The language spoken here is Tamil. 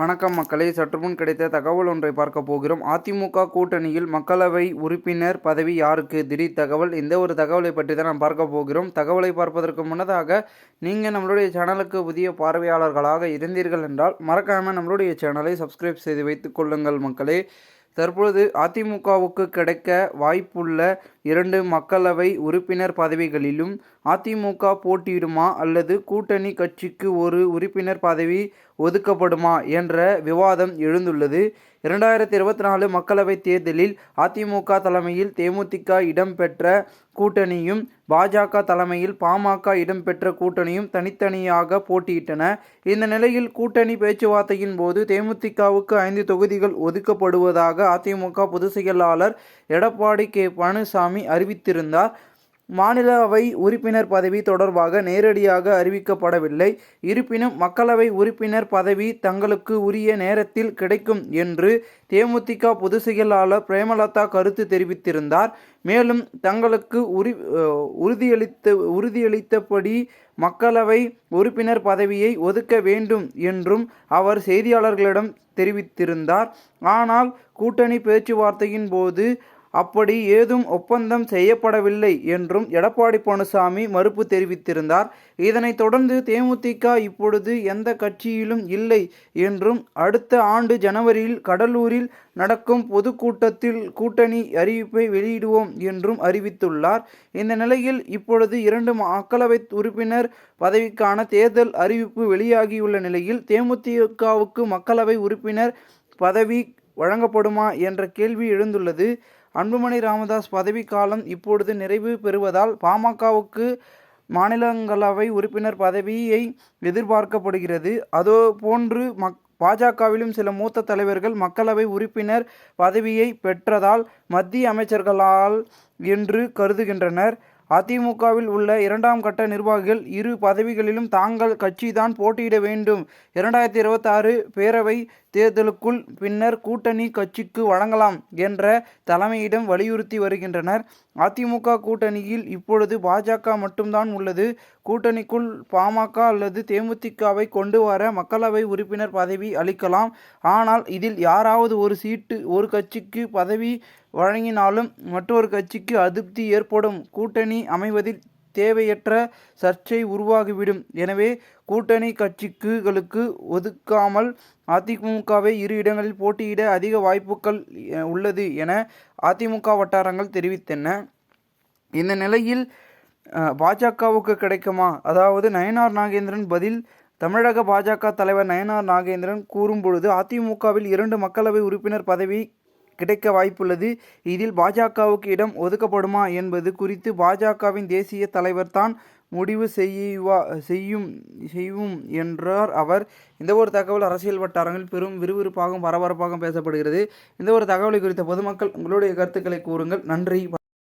வணக்கம் மக்களே. சற்றுமுன் கிடைத்த தகவல் ஒன்றை பார்க்க போகிறோம். அதிமுக கூட்டணியில் மக்களவை உறுப்பினர் பதவி யாருக்கு? திடீர் தகவல். இந்த ஒரு தகவலை பற்றி தான் நாம் பார்க்க போகிறோம். தகவலை பார்ப்பதற்கு முன்னதாக நீங்கள் நம்மளுடைய சேனலுக்கு புதிய பார்வையாளர்களாக இருந்தீர்கள் என்றால் மறக்காமல் நம்மளுடைய சேனலை சப்ஸ்கிரைப் செய்து வைத்துக் கொள்ளுங்கள் மக்களே. தற்பொழுது அதிமுகவுக்கு கிடைக்க வாய்ப்புள்ள இரண்டு மக்களவை உறுப்பினர் பதவிகளிலும் அதிமுக போட்டியிடுமா அல்லது கூட்டணி கட்சிக்கு ஒரு உறுப்பினர் பதவி ஒதுக்கப்படுமா என்ற விவாதம் எழுந்துள்ளது. இரண்டாயிரத்தி இருபத்தி நாலு மக்களவைத் தேர்தலில் அதிமுக தலைமையில் தேமுதிக இடம்பெற்ற கூட்டணியும் பாஜக தலைமையில் பாமக இடம்பெற்ற கூட்டணியும் தனித்தனியாக போட்டியிட்டன. இந்த நிலையில் கூட்டணி பேச்சுவார்த்தையின் போது தேமுதிகவுக்கு ஐந்து தொகுதிகள் ஒதுக்கப்படுவதாக அதிமுக பொதுச் செயலாளர் எடப்பாடி கே பழனிசாமி அறிவித்திருந்தார். மாநிலவை உறுப்பினர் பதவி தொடர்பாக நேரடியாக அறிவிக்கப்படவில்லை. இருப்பினும் மக்களவை உறுப்பினர் பதவி தங்களுக்கு உரிய நேரத்தில் கிடைக்கும் என்று தேமுதிக பொதுச் செயலாளர் பிரேமலதா கருத்து தெரிவித்திருந்தார். மேலும் தங்களுக்கு உரி உறுதியளித்த உறுதியளித்தபடி மக்களவை உறுப்பினர் பதவியை ஒதுக்க வேண்டும் என்றும் அவர் செய்தியாளர்களிடம் தெரிவித்திருந்தார். ஆனால் கூட்டணி பேச்சுவார்த்தையின் போது அப்படி ஏதும் ஒப்பந்தம் செய்யப்படவில்லை என்றும் எடப்பாடி பழனிசாமி மறுப்பு தெரிவித்திருந்தார். இதனைத் தொடர்ந்து தேமுதிக இப்பொழுது எந்த கட்சியிலும் இல்லை என்றும் அடுத்த ஆண்டு ஜனவரியில் கடலூரில் நடக்கும் பொதுக்கூட்டத்தில் கூட்டணி அறிவிப்பை வெளியிடுவோம் என்றும் அறிவித்துள்ளார். இந்த நிலையில் இப்பொழுது இரண்டு மக்களவை உறுப்பினர் பதவிக்கான தேர்தல் அறிவிப்பு வெளியாகியுள்ள நிலையில் தேமுதிகவுக்கு மக்களவை உறுப்பினர் பதவி வழங்கப்படுமா என்ற கேள்வி எழுந்துள்ளது. அன்புமணி ராமதாஸ் பதவிக்காலம் இப்பொழுது நிறைவு பெறுவதால் பாமகவுக்கு மாநிலங்களவை உறுப்பினர் பதவியை எதிர்பார்க்கப்படுகிறது. அதோ போன்று மக் பாஜகவிலும் சில மூத்த தலைவர்கள் மக்களவை உறுப்பினர் பதவியை பெற்றதால் மத்திய அமைச்சர்களால் என்று கருதுகின்றனர். அதிமுகவில் உள்ள இரண்டாம் கட்ட நிர்வாகிகள் இரு பதவிகளிலும் தாங்கள் கட்சிதான் போட்டியிட வேண்டும். இரண்டாயிரத்தி இருபத்தாறு பேரவை தேர்தலுக்குள் பின்னர் கூட்டணி கட்சிக்கு வழங்கலாம் என்ற தலைமையிடம் வலியுறுத்தி வருகின்றனர். அதிமுக கூட்டணியில் இப்பொழுது பாஜக மட்டும்தான் உள்ளது. கூட்டணிக்குள் பாமக அல்லது தேமுதிகவை கொண்டு வர மக்களவை உறுப்பினர் பதவி அளிக்கலாம். ஆனால் இதில் யாராவது ஒரு சீட்டு ஒரு கட்சிக்கு பதவி வழங்கினாலும் மற்றொரு கட்சிக்கு அதிருப்தி ஏற்படும். கூட்டணி அமைவதில் தேவையற்ற சர்ச்சை உருவாகிவிடும். எனவே கூட்டணி கட்சிக்குகளுக்கு ஒதுக்காமல் அதிமுகவை இரு இடங்களில் போட்டியிட அதிக வாய்ப்புகள் உள்ளது என அதிமுக வட்டாரங்கள் தெரிவித்தன. இந்த நிலையில் பாஜகவுக்கு கிடைக்குமா? அதாவது நயனார் நாகேந்திரன் பதில் தமிழக பாஜக தலைவர் நயனார் நாகேந்திரன் கூறும் பொழுது அதிமுகவில் இரண்டு மக்களவை உறுப்பினர் பதவி கிடைக்க வாய்ப்புள்ளது. இதில் பாஜகவுக்கு இடம் ஒதுக்கப்படுமா என்பது குறித்து பாஜகவின் தேசிய தலைவர் தான் முடிவு செய்வா செய்யும் செய்யும் என்றார் அவர். இந்த ஒரு தகவல் அரசியல் வட்டாரங்கள் பெரும் விறுவிறுப்பாகவும் பரபரப்பாகவும் பேசப்படுகிறது. இந்த ஒரு தகவலை குறித்த பொதுமக்கள் உங்களுடைய கருத்துக்களை கூறுங்கள். நன்றி.